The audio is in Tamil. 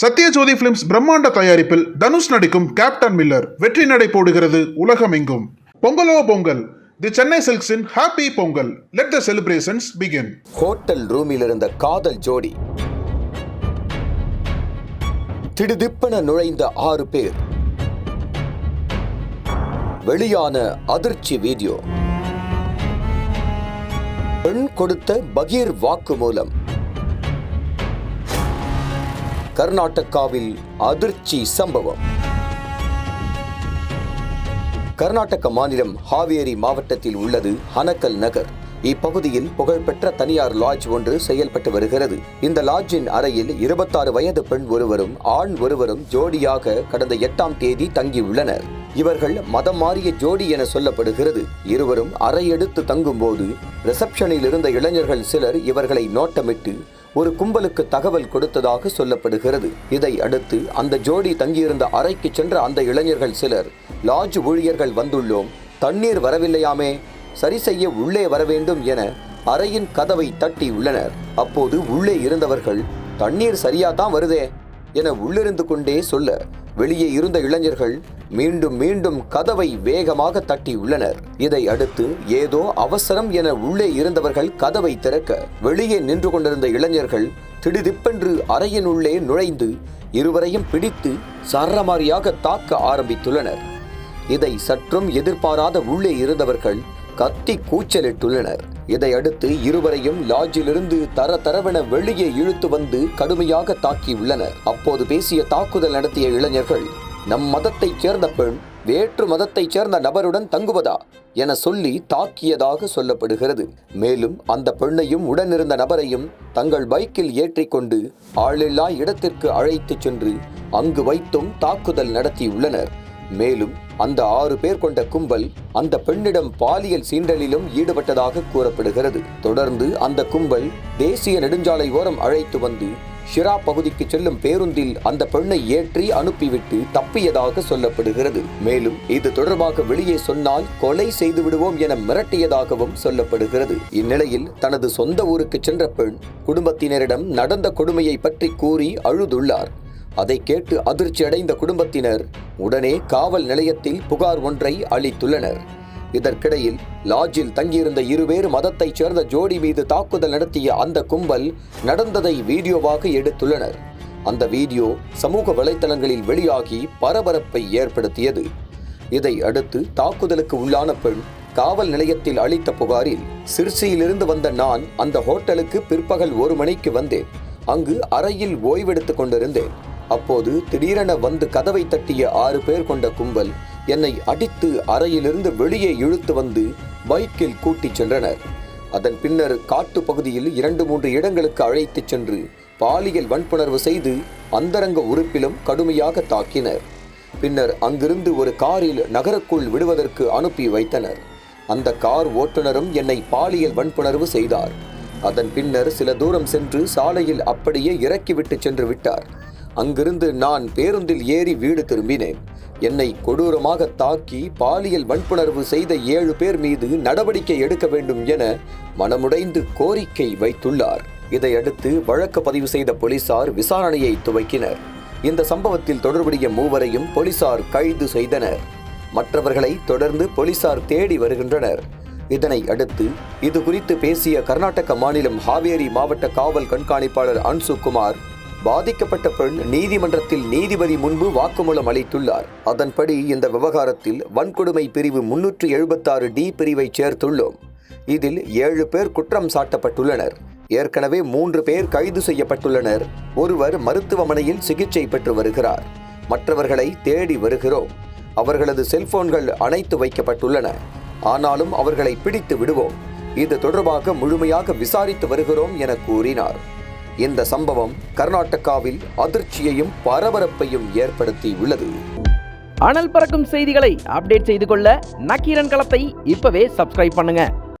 சத்யஜோதி பிலிம்ஸ் பிரம்மாண்ட தயாரிப்பில் தனுஷ் நடிக்கும் கேப்டன் மில்லர் வெற்றி நடை போடுகிறது உலகமெங்கும். பொங்கலோ Pongal. The Chennai சில்க்ஸின் happy Pongal let the celebrations begin hotel ரூமில் இருந்த காதல் ஜோடி. திடுதிப்பென நுழைந்த ஆறு பேர். வெளியான அதிர்ச்சி வீடியோ. பெண் கொடுத்த பகீர் வாக்குமூலம். கர்நாடகாவில் அதிர்ச்சி சம்பவம். கர்நாடக மாநிலம் ஹாவேரி மாவட்டத்தில் உள்ளது ஹனக்கல் நகர். இப்பகுதியில் புகழ்பெற்ற தனியார் லாட்ஜ் ஒன்று செயல்பட்டு வருகிறது. இந்த லாட்ஜின் அறையில் இருபத்தாறு வயது பெண் ஒருவரும் ஆண் ஒருவரும் ஜோடியாக கடந்த எட்டாம் தேதி தங்கியுள்ளனர். இவர்கள் மதம் மாறிய ஜோடி என சொல்லப்படுகிறது. இருவரும் அறையெடுத்து தங்கும்போது ரிசப்ஷனில் இருந்த இளைஞர்கள் சிலர் இவர்களை நோட்டமிட்டு ஒரு கும்பலுக்கு தகவல் கொடுத்ததாக சொல்லப்படுகிறது. இதை அடுத்து அந்த ஜோடி தங்கியிருந்த அறைக்கு சென்ற அந்த இளைஞர்கள் சிலர் லாட்ஜ் ஊழியர்கள் வந்துள்ளோம். தண்ணீர் வரவில்லையாமே? சரி செய்ய உள்ளே வர வேண்டும் என அறையின் கதவை தட்டி உள்ளனர். அப்போது உள்ளே இருந்தவர்கள் தண்ணீர் சரியா தான் வருதே என உள்ளிருந்து கொண்டே சொல்ல வெளியே இருந்த இளைஞர்கள் மீண்டும் மீண்டும் கதவை வேகமாக தட்டியுள்ளனர். இதை அடுத்து ஏதோ அவசரம் என உள்ளே இருந்தவர்கள் கதவை திறக்க வெளியே நின்று கொண்டிருந்த இளைஞர்கள் திடுதிப்பென்று அறையின் உள்ளே நுழைந்து இருவரையும் பிடித்து சரமாரியாக தாக்க ஆரம்பித்துள்ளனர். இதை சற்றும் எதிர்பாராத உள்ளே இருந்தவர்கள் கத்தி கூச்சலிட்டுள்ளனர். இதையடுத்து இருவரையும் லாட்ஜிலிருந்து தர தரவென வெளியே இழுத்து வந்து கடுமையாக தாக்கியுள்ளனர் அப்போது பேசிய தாக்குதல் நடத்திய இளைஞர்கள் நம் மதத்தைச் சேர்ந்த பெண் வேற்று மதத்தைச் சேர்ந்த நபருடன் தங்குவதா? என சொல்லி தாக்கியதாக சொல்லப்படுகிறது. மேலும் அந்த பெண்ணையும் உடனிருந்த நபரையும் தங்கள் பைக்கில் ஏற்றிக்கொண்டு ஆளில்லா இடத்திற்கு அழைத்துச் சென்று அங்கு வைத்தும் தாக்குதல் நடத்தியுள்ளனர். மேலும் அந்த ஆறு பேர் கொண்ட கும்பல் அந்த பெண்ணிடம் பாலியல் சீண்டலிலும் ஈடுபட்டதாக கூறப்படுகிறது. தொடர்ந்து அந்த கும்பல் தேசிய நெடுஞ்சாலை ஓரம் அழைத்து வந்து ஷிரா பகுதிக்கு செல்லும் பேருந்தில் அந்த பெண்ணை ஏற்றி அனுப்பிவிட்டு தப்பியதாக சொல்லப்படுகிறது. மேலும் இது தொடர்பாக வெளியே சொன்னால் கொலை செய்து விடுவோம் என மிரட்டியதாகவும் சொல்லப்படுகிறது. இந்நிலையில் தனது சொந்த ஊருக்கு சென்ற பெண் குடும்பத்தினரிடம் நடந்த கொடுமையை பற்றி கூறி அழுதுள்ளார். அதை கேட்டு அதிர்ச்சி அடைந்த குடும்பத்தினர் உடனே காவல் நிலையத்தில் புகார் ஒன்றை அளித்துள்ளனர். இதற்கிடையில் லாட்ஜில் தங்கியிருந்த இருவேறு மதத்தைச் சேர்ந்த ஜோடி மீது தாக்குதல் நடத்திய அந்த கும்பல் நடந்ததை வீடியோவாக எடுத்துள்ளனர். அந்த வீடியோ சமூக வலைத்தளங்களில் வெளியாகி பரபரப்பை ஏற்படுத்தியது. இதை அடுத்து தாக்குதலுக்கு உள்ளான பெண் காவல் நிலையத்தில் அளித்த புகாரில் சிர்சியிலிருந்து வந்த நான் அந்த ஹோட்டலுக்கு பிற்பகல் ஒரு மணிக்கு வந்தேன். அங்கு அறையில் ஓய்வெடுத்துக் கொண்டிருந்தேன். அப்போது திடீரென வந்து கதவை தட்டிய ஆறு பேர் கொண்ட கும்பல் என்னை அடித்து அறையிலிருந்து வெளியே இழுத்து வந்து பைக்கில் கூட்டிச் சென்றனர். அதன் பின்னர் காட்டு பகுதியில் இரண்டு மூன்று இடங்களுக்கு அழைத்துச் சென்று பாலியல் வன்புணர்வு செய்து அந்தரங்க உறுப்பிலும் கடுமையாக தாக்கினர். பின்னர் அங்கிருந்து ஒரு காரில் நகருக்குள் விடுவதற்கு அனுப்பி வைத்தனர். அந்த கார் ஓட்டுநரும் என்னை பாலியல் வன்புணர்வு செய்தார். அதன் பின்னர் சில தூரம் சென்று சாலையில் அப்படியே இறக்கிவிட்டு சென்று விட்டார். அங்கிருந்து நான் பேருந்தில் ஏறி வீடு திரும்பினேன். என்னை கொடூரமாக தாக்கி பாலியல் வன்புணர்வு செய்த ஏழு பேர் மீது நடவடிக்கை எடுக்க வேண்டும் என மனமுடைந்து கோரிக்கை வைத்துள்ளார். இதையடுத்து வழக்கு பதிவு செய்த போலீசார் விசாரணையை துவக்கினர். இந்த சம்பவத்தில் தொடர்புடைய மூவரையும் போலீசார் கைது செய்தனர். மற்றவர்களை தொடர்ந்து போலீசார் தேடி வருகின்றனர். இதனை அடுத்து இது குறித்து பேசிய கர்நாடக மாநிலம் ஹாவேரி மாவட்ட காவல் கண்காணிப்பாளர் அன்சு குமார் பாதிக்கப்பட்ட பெண் நீதிமன்றத்தில் நீதிபதி முன்பு வாக்குமூலம் அளித்துள்ளார். அதன்படி இந்த விவகாரத்தில் வன்கொடுமை பிரிவு முன்னூற்று எழுபத்தாறு டி பிரிவை சேர்த்துள்ளோம். இதில் ஏழு பேர் குற்றம் சாட்டப்பட்டுள்ளனர். ஏற்கனவே மூன்று பேர் கைது செய்யப்பட்டுள்ளனர். ஒருவர் மருத்துவமனையில் சிகிச்சை பெற்று வருகிறார். மற்றவர்களை தேடி வருகிறோம். அவர்களது செல்போன்கள் அணைத்து வைக்கப்பட்டுள்ளன. ஆனாலும் அவர்களை பிடித்து விடுவோம். இது தொடர்பாக முழுமையாக விசாரித்து வருகிறோம் என கூறினார். இந்த சம்பவம் கர்நாடகாவில் அதிர்ச்சியையும் பரபரப்பையும் ஏற்படுத்தி உள்ளது அனல் பறக்கும் செய்திகளை அப்டேட் செய்து கொள்ள நக்கீரன் களத்தை இப்பவே சப்ஸ்கிரைப் பண்ணுங்க.